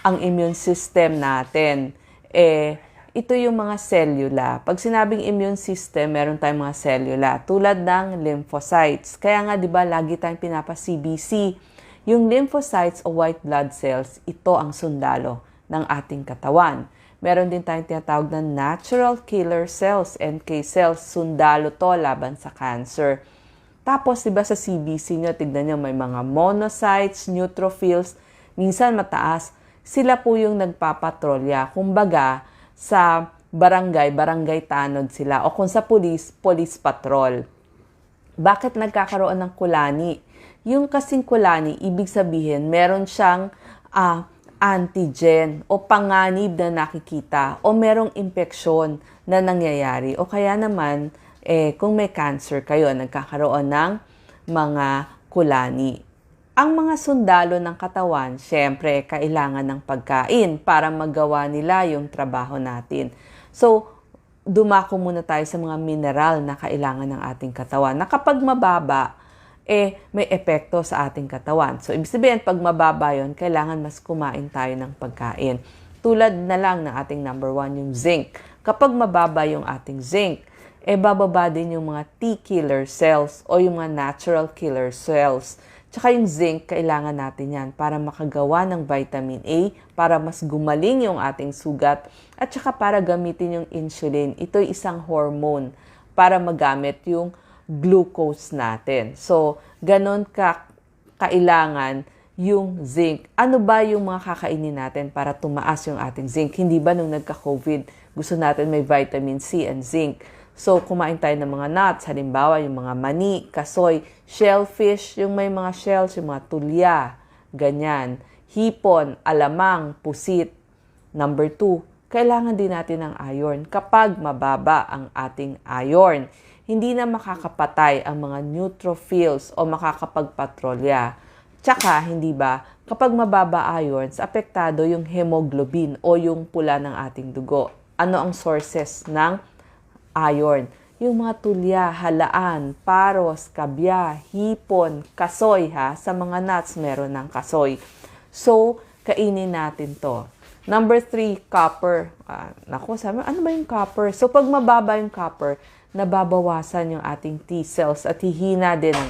ang immune system natin. Eh, ito yung mga cellula. Pag sinabing immune system, meron tayong mga cellula tulad ng lymphocytes. Kaya nga 'di ba lagi tayong pinapa-CBC. Yung lymphocytes o white blood cells, ito ang sundalo ng ating katawan. Meron din tayong tinatawag na natural killer cells, NK cells, sundalo to laban sa cancer. Tapos, di ba sa CBC nyo, tignan nyo, may mga monocytes, neutrophils, minsan mataas. Sila po yung nagpapatrolya. Kumbaga, sa barangay, barangay tanod sila. O kung sa police, police patrol. Bakit nagkakaroon ng kulani? Yung kasing kulani, ibig sabihin, meron siyang ah, antigen o panganib na nakikita o merong impeksyon na nangyayari. O kaya naman, eh, kung may cancer kayo, nagkakaroon ng mga kulani. Ang mga sundalo ng katawan, syempre, kailangan ng pagkain para magawa nila yung trabaho natin. So, dumako muna tayo sa mga mineral na kailangan ng ating katawan. Na kapag mababa, eh, may epekto sa ating katawan. So, ibig sabihin, pag mababa yon kailangan mas kumain tayo ng pagkain. Tulad na lang ng ating number one, yung zinc. Kapag mababa yung ating zinc, eh bababa din yung mga T-killer cells o yung mga natural killer cells. Tsaka yung zinc, kailangan natin yan para makagawa ng vitamin A, para mas gumaling yung ating sugat, at tsaka para gamitin yung insulin. Ito'y isang hormone para magamit yung glucose natin. So, ganon ka kailangan yung zinc. Ano ba yung mga kakainin natin para tumaas yung ating zinc? Hindi ba nung nagka-COVID, gusto natin may vitamin C and zinc? So, kumain tayo ng mga nuts, halimbawa yung mga mani, kasoy, shellfish, yung may mga shells, yung mga tulya, ganyan. Hipon, alamang, pusit. Number two, kailangan din natin ng iron. Kapag mababa ang ating iron, hindi na makakapatay ang mga neutrophils o makakapagpatrolya. Tsaka, hindi ba, kapag mababa ions, apektado yung hemoglobin o yung pula ng ating dugo. Ano ang sources ng iron. Yung mga tulya, halaan, paros, kabya, hipon, kasoy ha. Sa mga nuts, meron ng kasoy. So, kainin natin to. Number three, copper. Ah, naku, sabi, ano ba yung copper? So, pag mababa yung copper, nababawasan yung ating T cells at hihina din ang